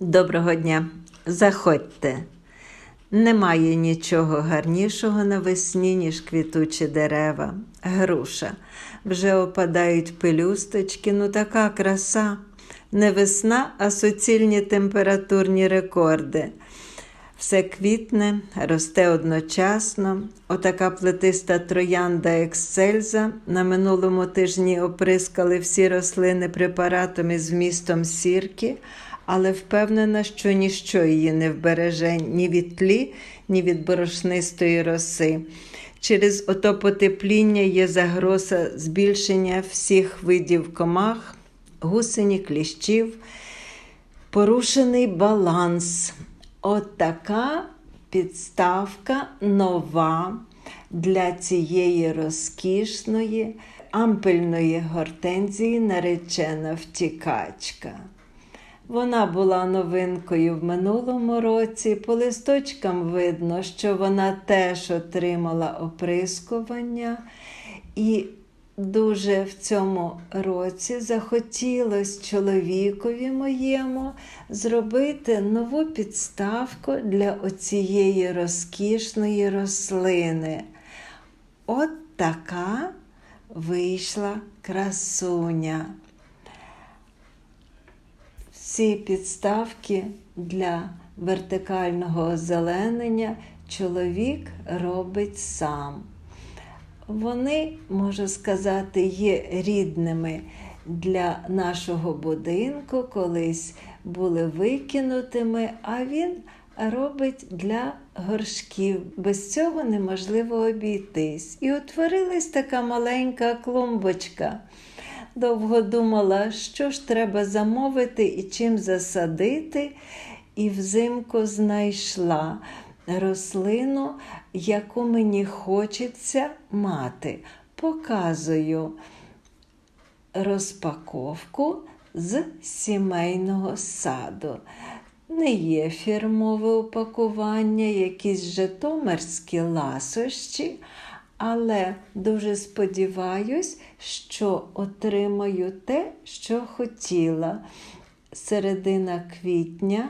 Доброго дня. Заходьте. Немає нічого гарнішого навесні, ніж квітучі дерева. Груша. Вже опадають пелюсточки, ну така краса. Не весна, а суцільні температурні рекорди. Все квітне, росте одночасно. Отака плетиста троянда ексцельза. На минулому тижні оприскали всі рослини препаратом із вмістом сірки, але впевнена, що ніщо її не вбереже ні від тлі, ні від борошнистої роси. Через ото потепління є загроза збільшення всіх видів комах, гусені, кліщів, порушений баланс. От така підставка нова для цієї розкішної ампельної гортензії наречена втікачка. Вона була новинкою в минулому році. По листочкам видно, що вона теж отримала оприскування. І дуже в цьому році захотілося чоловікові моєму зробити нову підставку для оцієї розкішної рослини. От така вийшла красуня. Всі підставки для вертикального озеленення чоловік робить сам. Вони, можу сказати, є рідними для нашого будинку, колись були викинутими, а він робить для горшків. Без цього неможливо обійтись. І утворилась така маленька клумбочка. Довго думала, що ж треба замовити і чим засадити, і взимку знайшла рослину, яку мені хочеться мати. Показую розпаковку з сімейного саду. Не є фірмове упакування, якісь житомирські ласощі, але дуже сподіваюсь, що отримаю те, що хотіла. Середина квітня,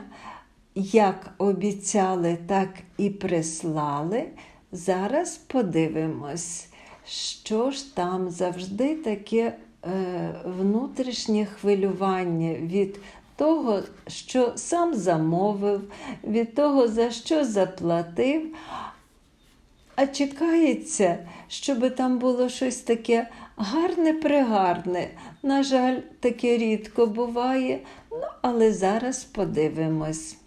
як обіцяли, так і прислали. Зараз подивимось, що ж там завжди таке е, внутрішнє хвилювання від того, що сам замовив, від того, за що заплатив. А чекається, щоб там було щось таке гарне-пригарне. На жаль, таке рідко буває, ну, але зараз подивимось.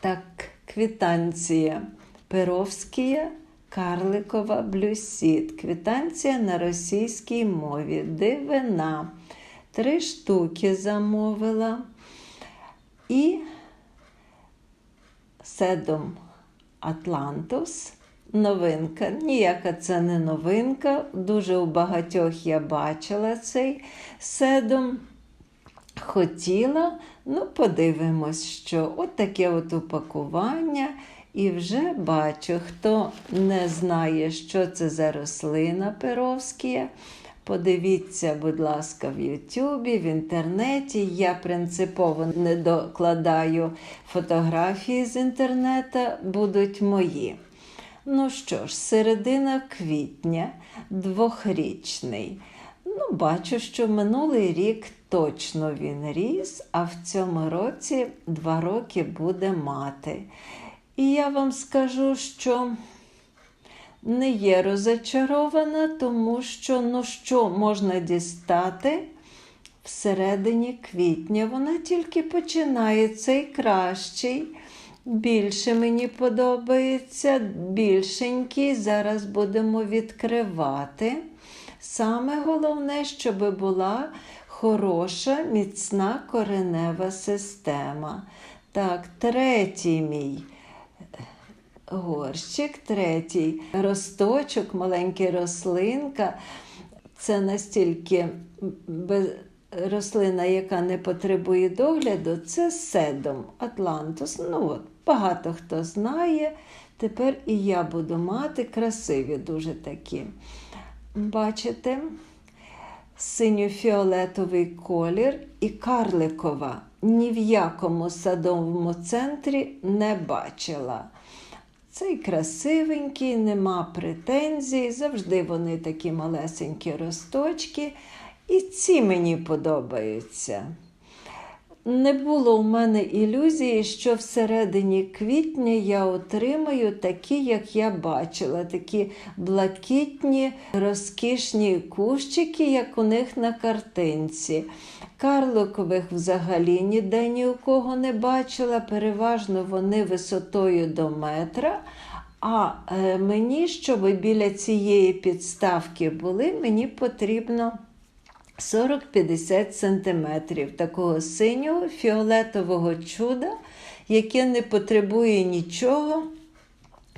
Так, квітанція Перовськія, Карликова блюсіт. Квітанція на російській мові. Дивина. Три штуки замовила. І седом Атлантус. Новинка. Ніяка це не новинка. Дуже у багатьох я бачила цей седом. Хотіла, ну, подивимось, що от таке от упакування. І вже бачу, хто не знає, що це за рослина Перовськія. Подивіться, будь ласка, в Ютубі, в інтернеті. Я принципово не докладаю фотографії з інтернету, будуть мої. Ну що ж, середина квітня, двохрічний. Ну, бачу, що минулий рік точно він ріс, а в цьому році два роки буде мати. І я вам скажу, що не є розочарована, тому що ну що можна дістати всередині квітня. Вона тільки починає цей кращий. Більше мені подобається, більшенький. Зараз будемо відкривати. Саме головне, щоб була хороша, міцна коренева система. Так, третій мій горщик, третій росточок, маленька рослинка. Це настільки. Рослина, яка не потребує догляду, це седом Атлантус. Ну от, Багато хто знає. Тепер і я буду мати красиві дуже такі. Бачите? Синьо-фіолетовий колір і карликова ні в якому садовому центрі не бачила. Цей красивенький, нема претензій, завжди вони такі малесенькі росточки. І ці мені подобаються. Не було в мене ілюзії, що всередині квітня я отримаю такі, як я бачила, такі блакитні, розкішні кущики, як у них на картинці. Карликових взагалі ніде ні у кого не бачила. Переважно вони висотою до метра. А е, мені, щоб біля цієї підставки були, мені потрібно 40-50 сантиметрів такого синього фіолетового чуда, яке не потребує нічого,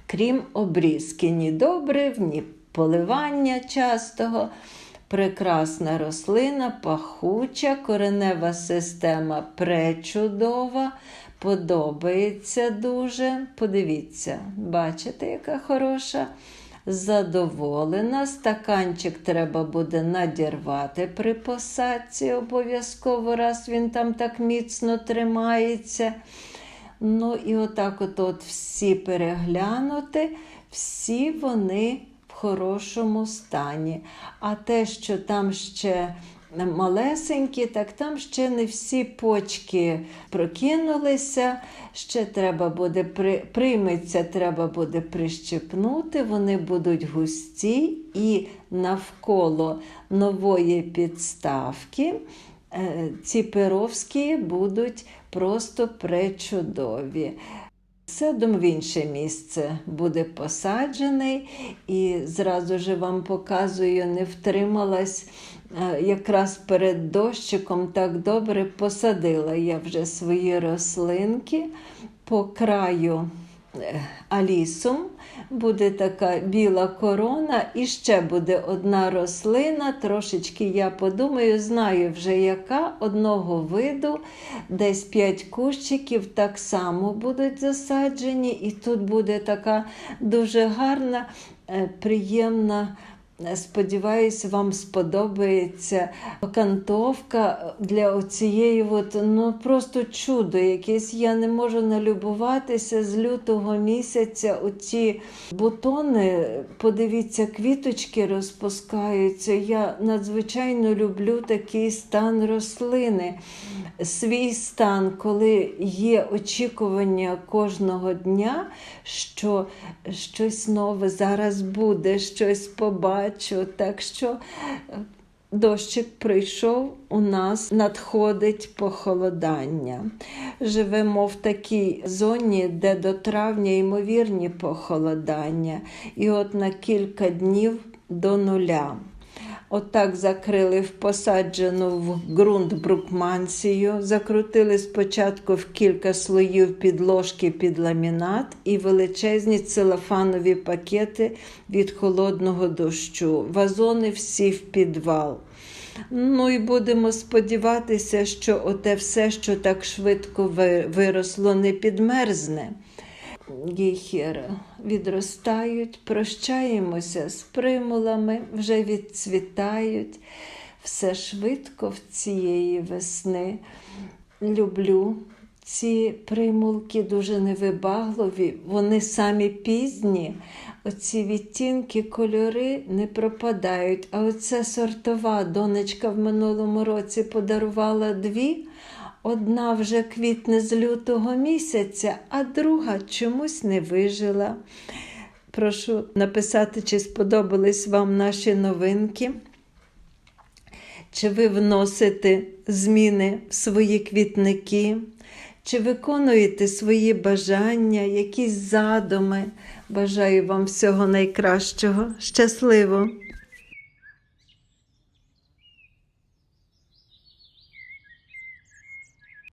крім обрізки, ні добрив, ні поливання частого. Прекрасна рослина, пахуча, коренева система пречудова, подобається дуже. Подивіться, бачите, яка хороша. Задоволена. Стаканчик треба буде надірвати при посадці обов'язково, раз він там так міцно тримається. Ну і отак от, от всі переглянути, всі вони в хорошому стані. А те, що там ще малесенькі, так там ще не всі почки прокинулися. Ще треба буде при, прийметься, треба буде прищепнути, вони будуть густі і навколо нової підставки. е, Ці перовські будуть просто пречудові. Седом в інше місце буде посаджений, і зразу ж вам показую, не втрималась. е, Якраз перед дощиком так добре посадила я вже свої рослинки по краю е, алісум. Буде така біла корона, і ще буде одна рослина. Трошечки я подумаю, знаю вже яка одного виду, десь 5 кущиків так само будуть засаджені, і тут буде така дуже гарна, е, приємна. Сподіваюся, вам сподобається окантовка для цієї, от, ну просто чудо якесь. Я не можу налюбуватися з лютого місяця. Оці бутони, подивіться, квіточки розпускаються. Я надзвичайно люблю такий стан рослини. Свій стан, коли є очікування кожного дня, що щось нове зараз буде, щось побачу. Так що е, дощик прийшов, у нас надходить похолодання. Живемо в такій зоні, де до травня ймовірні похолодання, і от на кілька днів до нуля. Отак закрили в посаджену в ґрунт брукмансію, закрутили спочатку в кілька слоїв підложки під ламінат і величезні целофанові пакети від холодного дощу. Вазони всі в підвал. Ну і будемо сподіватися, що оте все, що так швидко виросло, не підмерзне. Гейхери відростають, прощаємося з примулами, вже відцвітають. Все швидко в цієї весни. Люблю ці примулки дуже невибагливі, вони самі пізні. Оці відтінки, кольори не пропадають. А оце сортова донечка в минулому році подарувала дві. Одна вже квітне з лютого місяця, а друга чомусь не вижила. Прошу написати, чи сподобались вам наші новинки. Чи ви вносите зміни в свої квітники, чи виконуєте свої бажання, якісь задуми. Бажаю вам всього найкращого. Щасливо!